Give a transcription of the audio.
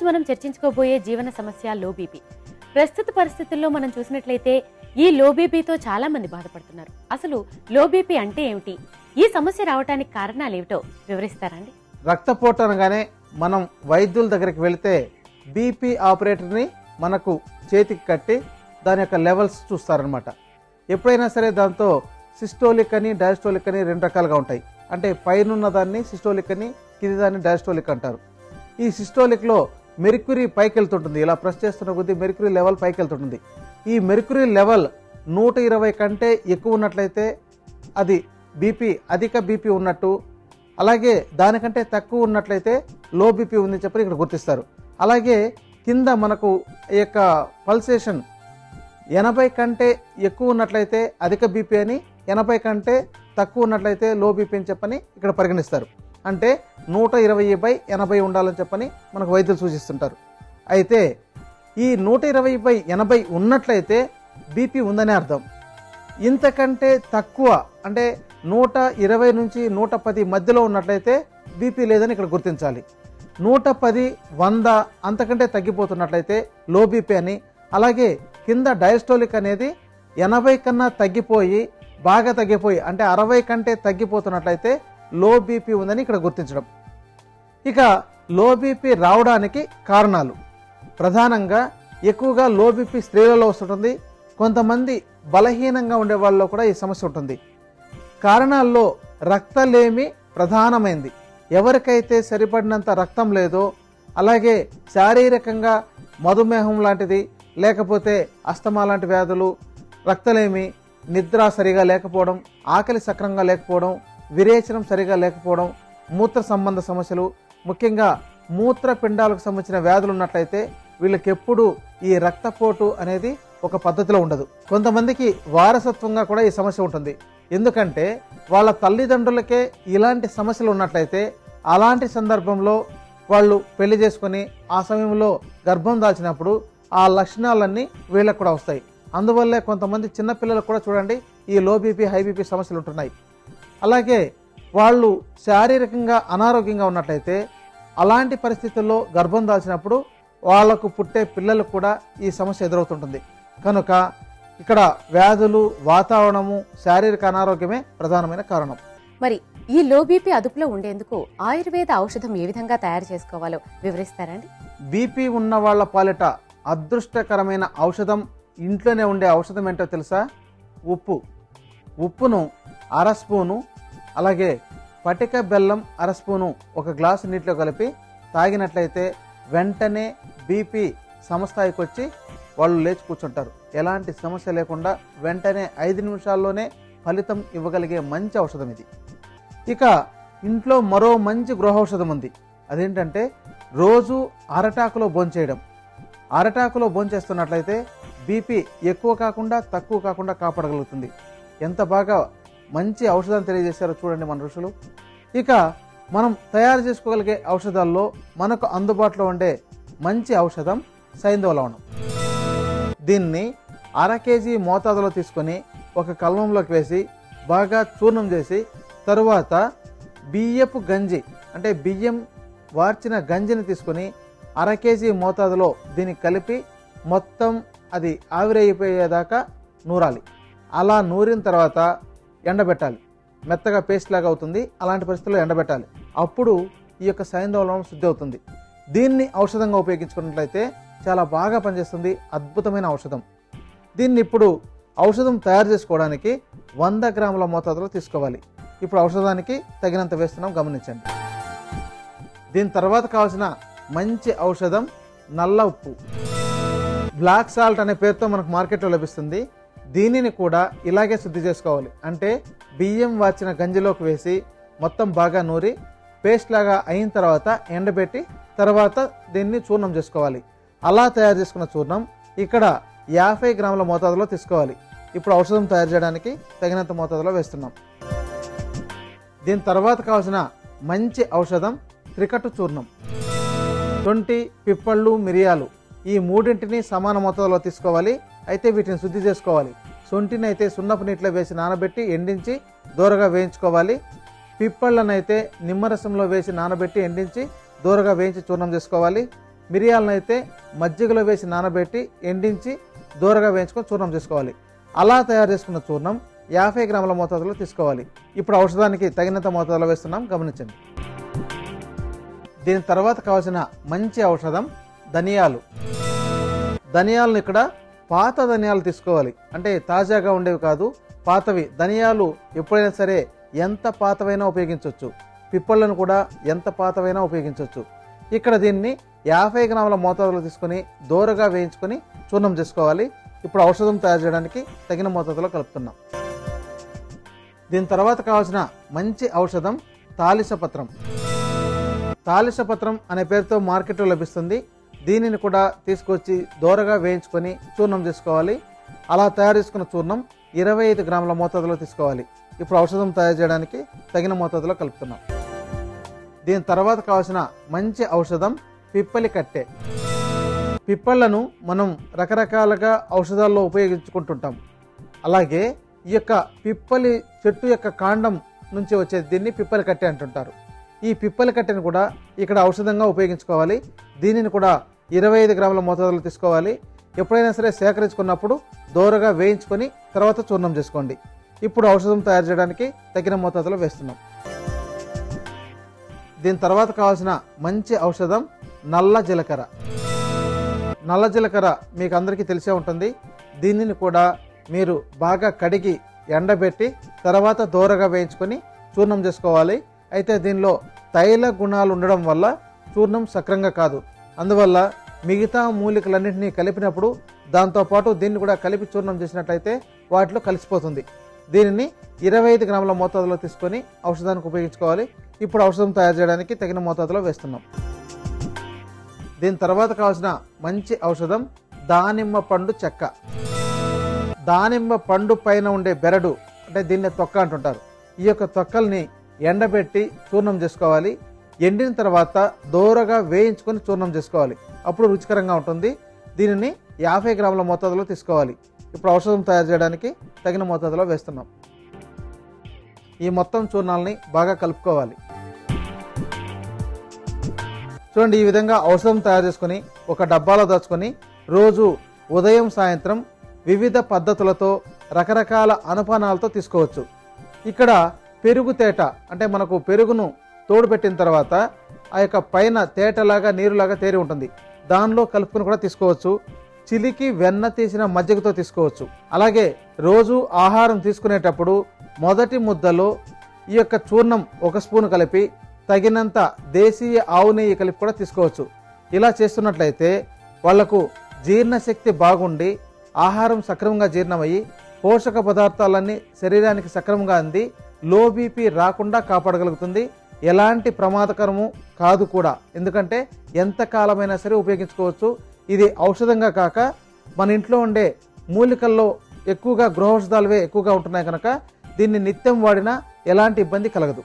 ఈరోజు మనం చర్చించుకోబోయే జీవన సమస్య లో బీపీ. ప్రస్తుత పరిస్థితుల్లో మనం చూసినట్లయితే ఈ లో బీపీతో చాలా మంది బాధపడుతున్నారు. అసలు లో బీపీ అంటే ఏమిటి? ఈ సమస్య రావడానికి కారణాలు ఏమిటో వివరిస్తారండి రక్తపోటు అనగానే మనం వైద్యుల దగ్గరికి వెళితే బీపీ ఆపరేటర్ని మనకు చేతికి కట్టి దాని యొక్క లెవెల్స్ చూస్తారనమాట ఎప్పుడైనా సరే దాంతో సిస్టోలిక్ అని డయాస్టోలిక్ అని రెండు రకాలుగా ఉంటాయి. అంటే పైనున్న దాన్ని సిస్టోలిక్ అని కింది దాన్ని డయాస్టోలిక్ అంటారు. ఈ సిస్టోలిక్లో మెర్క్యూరీ పైకి వెళ్తుంటుంది ఇలా ప్రెస్ చేస్తున్న కొద్దీ మెర్క్యూరీ లెవెల్ పైకి వెళ్తుంటుంది ఈ మెర్క్యూరీ లెవెల్ నూట ఇరవై కంటే ఎక్కువ ఉన్నట్లయితే అది బీపీ అధిక బీపీ ఉన్నట్టు అలాగే దానికంటే తక్కువ ఉన్నట్లయితే లో బీపీ ఉందని చెప్పి ఇక్కడ గుర్తిస్తారు. అలాగే కింద మనకు ఈ యొక్క పల్సేషన్ ఎనభై కంటే ఎక్కువ ఉన్నట్లయితే అధిక బీపీ అని ఎనభై కంటే తక్కువ ఉన్నట్లయితే లో బీపీ అని చెప్పని ఇక్కడ పరిగణిస్తారు. అంటే నూట ఇరవై బై ఎనభై ఉండాలని చెప్పని మనకు వైద్యులు సూచిస్తుంటారు. అయితే ఈ నూట ఇరవై బై ఎనభై ఉన్నట్లయితే బీపీ ఉందనే అర్థం. ఇంతకంటే తక్కువ అంటే నూట ఇరవై నుంచి నూట పది మధ్యలో ఉన్నట్లయితే బీపీ లేదని ఇక్కడ గుర్తించాలి. నూట పది వంద అంతకంటే తగ్గిపోతున్నట్లయితే లో బీపీ అని అలాగే కింద డయాస్టోలిక్ అనేది ఎనభై కన్నా తగ్గిపోయి బాగా తగ్గిపోయి అంటే అరవై కంటే తగ్గిపోతున్నట్లయితే లో బీపీ ఉందని ఇక్కడ గుర్తించడం. ఇక లో బీపీ రావడానికి కారణాలు. ప్రధానంగా ఎక్కువగా లో బీపీ స్త్రీలలో వస్తుంటుంది. కొంతమంది బలహీనంగా ఉండే వాళ్ళలో కూడా ఈ సమస్య ఉంటుంది. కారణాల్లో రక్తలేమి ప్రధానమైంది. ఎవరికైతే సరిపడినంత రక్తం లేదో అలాగే శారీరకంగా మధుమేహం లాంటిది లేకపోతే అస్తమా లాంటి వ్యాధులు రక్తలేమి నిద్ర సరిగా లేకపోవడం ఆకలి సక్రంగా లేకపోవడం విరేచనం సరిగా లేకపోవడం మూత్ర సంబంధ సమస్యలు ముఖ్యంగా మూత్రపిండాలకు సంబంధించిన వ్యాధులు ఉన్నట్లయితే వీళ్ళకి ఎప్పుడు ఈ రక్తపోటు అనేది ఒక పద్ధతిలో ఉండదు. కొంతమందికి వారసత్వంగా కూడా ఈ సమస్య ఉంటుంది. ఎందుకంటే వాళ్ళ తల్లిదండ్రులకే ఇలాంటి సమస్యలు ఉన్నట్లయితే అలాంటి సందర్భంలో వాళ్ళు పెళ్ళి చేసుకొని ఆ సమయంలో గర్భం దాల్చినప్పుడు ఆ లక్షణాలన్నీ వీళ్ళకు కూడా వస్తాయి. అందువల్లే కొంతమంది చిన్నపిల్లలకు కూడా చూడండి ఈ లో బీపీ హై బీపీ సమస్యలు ఉంటున్నాయి. అలాగే వాళ్ళు శారీరకంగా అనారోగ్యంగా ఉన్నట్లయితే అలాంటి పరిస్థితుల్లో గర్భం దాల్చినప్పుడు వాళ్ళకు పుట్టే పిల్లలకు కూడా ఈ సమస్య ఎదురవుతుంటుంది. కనుక ఇక్కడ వ్యాధులు వాతావరణము శారీరక అనారోగ్యమే ప్రధానమైన కారణం. మరి ఈ లో బీపీ అదుపులో ఉండేందుకు ఆయుర్వేద ఔషధం ఏ విధంగా తయారు చేసుకోవాలో వివరిస్తారండి బీపీ ఉన్న వాళ్ళ పాలిట అదృష్టకరమైన ఔషధం ఇంట్లోనే ఉండే ఔషధం ఏంటో తెలుసా? ఉప్పు. ఉప్పును అర స్పూను అలాగే పటిక బెల్లం అర స్పూను ఒక గ్లాసు నీటిలో కలిపి తాగినట్లయితే వెంటనే బీపీ సమస్థాయికి వచ్చి వాళ్ళు లేచి కూర్చుంటారు. ఎలాంటి సమస్య లేకుండా వెంటనే ఐదు నిమిషాల్లోనే ఫలితం ఇవ్వగలిగే మంచి ఔషధం ఇది. ఇక ఇంట్లో మరో మంచి గృహౌషధం ఉంది. అదేంటంటే రోజు అరటాకులో భోంచేయడం. అరటాకులో భోంచేస్తున్నట్లయితే బీపీ ఎక్కువ కాకుండా తక్కువ కాకుండా కాపాడగలుగుతుంది. ఎంత బాగా మంచి ఔషధం తెలియజేశారో చూడండి మన ఋషులు. ఇక మనం తయారు చేసుకోగలిగే ఔషధాల్లో మనకు అందుబాటులో ఉండే మంచి ఔషధం సైంధవ లవణం. దీన్ని అర కేజీ మోతాదులో తీసుకొని ఒక కల్మంలోకి వేసి బాగా చూర్ణం చేసి తరువాత బియ్యపు గంజి అంటే బియ్యం వార్చిన గంజిని తీసుకొని అర కేజీ మోతాదులో దీన్ని కలిపి మొత్తం అది ఆవిరైపోయేదాకా నూరాలి. అలా నూరిన తర్వాత ఎండబెట్టాలి. మెత్తగా పేస్ట్ లాగా అవుతుంది. అలాంటి పరిస్థితుల్లో ఎండబెట్టాలి. అప్పుడు ఈ యొక్క సైంధవలం శుద్ధి అవుతుంది. దీన్ని ఔషధంగా ఉపయోగించుకున్నట్లయితే చాలా బాగా పనిచేస్తుంది. అద్భుతమైన ఔషధం. దీన్ని ఇప్పుడు ఔషధం తయారు చేసుకోవడానికి వంద గ్రాముల మోతాదులో తీసుకోవాలి. ఇప్పుడు ఔషధానికి తగినంత వేస్తున్నాం. గమనించండి. దీని తర్వాత కావాల్సిన మంచి ఔషధం నల్ల ఉప్పు. బ్లాక్ సాల్ట్ అనే పేరుతో మనకు మార్కెట్లో లభిస్తుంది. దీనిని కూడా ఇలాగే శుద్ధి చేసుకోవాలి. అంటే బియ్యం వాచిన గంజిలోకి వేసి మొత్తం బాగా నూరి పేస్ట్ లాగా అయిన తర్వాత ఎండబెట్టి తర్వాత దీన్ని చూర్ణం చేసుకోవాలి. అలా తయారు చేసుకున్న చూర్ణం ఇక్కడ యాభై గ్రాముల మోతాదులో తీసుకోవాలి. ఇప్పుడు ఔషధం తయారు చేయడానికి తగినంత మోతాదులో వేస్తున్నాం. దీని తర్వాత కావాల్సిన మంచి ఔషధం త్రికట్టు చూర్ణం. తొంటి పిప్పళ్ళు మిరియాలు ఈ మూడింటిని సమాన మోతాదులో తీసుకోవాలి. అయితే వీటిని శుద్ధి చేసుకోవాలి. సొంటినైతే సున్నపు నీటిలో వేసి నానబెట్టి ఎండించి దూరగా వేయించుకోవాలి. పిప్పళ్ళనైతే నిమ్మరసంలో వేసి నానబెట్టి ఎండించి దూరగా వేయించి చూర్ణం చేసుకోవాలి. మిరియాలను అయితే మజ్జిగలో వేసి నానబెట్టి ఎండించి దూరగా వేయించుకొని చూర్ణం చేసుకోవాలి. అలా తయారు చేసుకున్న చూర్ణం యాభై గ్రాముల మోతాదులో తీసుకోవాలి. ఇప్పుడు ఔషధానికి తగినంత మోతాదులో వేస్తున్నాం. గమనించండి. దీని తర్వాత కావాల్సిన మంచి ఔషధం ధనియాలు. ధనియాలను ఇక్కడ పాత ధనియాలు తీసుకోవాలి. అంటే తాజాగా ఉండేవి కాదు పాతవి. ధనియాలు ఎప్పుడైనా సరే ఎంత పాతవైనా ఉపయోగించవచ్చు పిప్పళ్ళను కూడా ఎంత పాతవైనా ఉపయోగించవచ్చు ఇక్కడ దీన్ని యాభై గ్రాముల మోతాదులో తీసుకొని దూరగా వేయించుకొని చూర్ణం చేసుకోవాలి. ఇప్పుడు ఔషధం తయారు చేయడానికి తగిన మోతాదులో కలుపుతున్నాం. దీని తర్వాత కావాల్సిన మంచి ఔషధం తాలిసపత్రం. తాలిసపత్రం అనే పేరుతో మార్కెట్లో లభిస్తుంది. దీనిని కూడా తీసుకొచ్చి దూరగా వేయించుకొని చూర్ణం చేసుకోవాలి అలా తయారు చేసుకున్న చూర్ణం ఇరవై ఐదు గ్రాముల మోతాదులో తీసుకోవాలి. ఇప్పుడు ఔషధం తయారు చేయడానికి తగిన మోతాదులో కలుపుతున్నాం దీని తర్వాత కావాల్సిన మంచి ఔషధం పిప్పలి కట్టె. పిప్పళ్ళను మనం రకరకాలుగా ఔషధాల్లో ఉపయోగించుకుంటుంటాం. అలాగే ఈ యొక్క పిప్పలి చెట్టు యొక్క కాండం నుంచి వచ్చే దీన్ని పిప్పలి కట్టె అంటుంటారు. ఈ పిప్పల కట్టెను కూడా ఇక్కడ ఔషధంగా ఉపయోగించుకోవాలి. దీనిని కూడా ఇరవై ఐదు గ్రాముల మోతాదులో తీసుకోవాలి. ఎప్పుడైనా సరే సేకరించుకున్నప్పుడు దూరగా వేయించుకొని తర్వాత చూర్ణం చేసుకోండి. ఇప్పుడు ఔషధం తయారు చేయడానికి తగిన మోతాదులో వేస్తున్నాం. దీని తర్వాత కావాల్సిన మంచి ఔషధం నల్ల జీలకర్ర. నల్ల జీలకర్ర మీకు అందరికీ తెలిసే ఉంటుంది. దీనిని కూడా మీరు బాగా కడిగి ఎండబెట్టి తర్వాత దూరగా వేయించుకొని చూర్ణం చేసుకోవాలి. అయితే దీనిలో తైల గుణాలు ఉండడం వల్ల చూర్ణం సక్రంగా కాదు. అందువల్ల మిగతా మూలికలన్నింటినీ కలిపినప్పుడు దాంతోపాటు దీన్ని కూడా కలిపి చూర్ణం చేసినట్లయితే వాటిలో కలిసిపోతుంది. దీనిని ఇరవై ఐదు గ్రాముల మోతాదులో తీసుకొని ఔషధానికి ఉపయోగించుకోవాలి. ఇప్పుడు ఔషధం తయారు చేయడానికి తగిన మోతాదులో వేస్తున్నాం. దీని తర్వాత కావాల్సిన మంచి ఔషధం దానిమ్మ పండు చెక్క. దానిమ్మ పండు పైన ఉండే బెరడు అంటే దీన్ని తొక్క అంటుంటారు. ఈ యొక్క తొక్కల్ని ఎండబెట్టి చూర్ణం చేసుకోవాలి. ఎండిన తర్వాత దోరగా వేయించుకొని చూర్ణం చేసుకోవాలి. అప్పుడు రుచికరంగా ఉంటుంది. దీనిని యాభై గ్రాముల మోతాదులో తీసుకోవాలి. ఇప్పుడు ఔషధం తయారు చేయడానికి తగిన మోతాదులో వేస్తున్నాం. ఈ మొత్తం చూర్ణాలని బాగా కలుపుకోవాలి. చూడండి ఈ విధంగా ఔషధం తయారు చేసుకొని ఒక డబ్బాలో దాచుకొని రోజు ఉదయం సాయంత్రం వివిధ పద్ధతులతో రకరకాల అనుపానాలతో తీసుకోవచ్చు. ఇక్కడ పెరుగు తేట అంటే మనకు పెరుగును తోడు పెట్టిన తర్వాత ఆ యొక్క పైన తేటలాగా నీరులాగా తేరి ఉంటుంది. దానిలో కలుపుకొని కూడా తీసుకోవచ్చు. చిలికి వెన్న తీసిన మజ్జిగతో తీసుకోవచ్చు. అలాగే రోజు ఆహారం తీసుకునేటప్పుడు మొదటి ముద్దలో ఈ యొక్క చూర్ణం ఒక స్పూన్ కలిపి తగినంత దేశీయ ఆవు నెయ్యి కలిపి కూడా తీసుకోవచ్చు. ఇలా చేస్తున్నట్లయితే వాళ్ళకు జీర్ణశక్తి బాగుండి ఆహారం సక్రమంగా జీర్ణమయ్యి పోషక పదార్థాలన్నీ శరీరానికి సక్రమంగా అంది లో బీపీ రాకుండా కాపాడగలుగుతుంది. ఎలాంటి ప్రమాదకరము కాదు కూడా. ఎందుకంటే ఎంత కాలమైనా సరే ఉపయోగించుకోవచ్చు. ఇది ఔషధంగా కాక మన ఇంట్లో ఉండే మూలికల్లో ఎక్కువగా గృహౌషధాలవే ఎక్కువగా ఉంటున్నాయి కనుక దీన్ని నిత్యం వాడినా ఎలాంటి ఇబ్బంది కలగదు.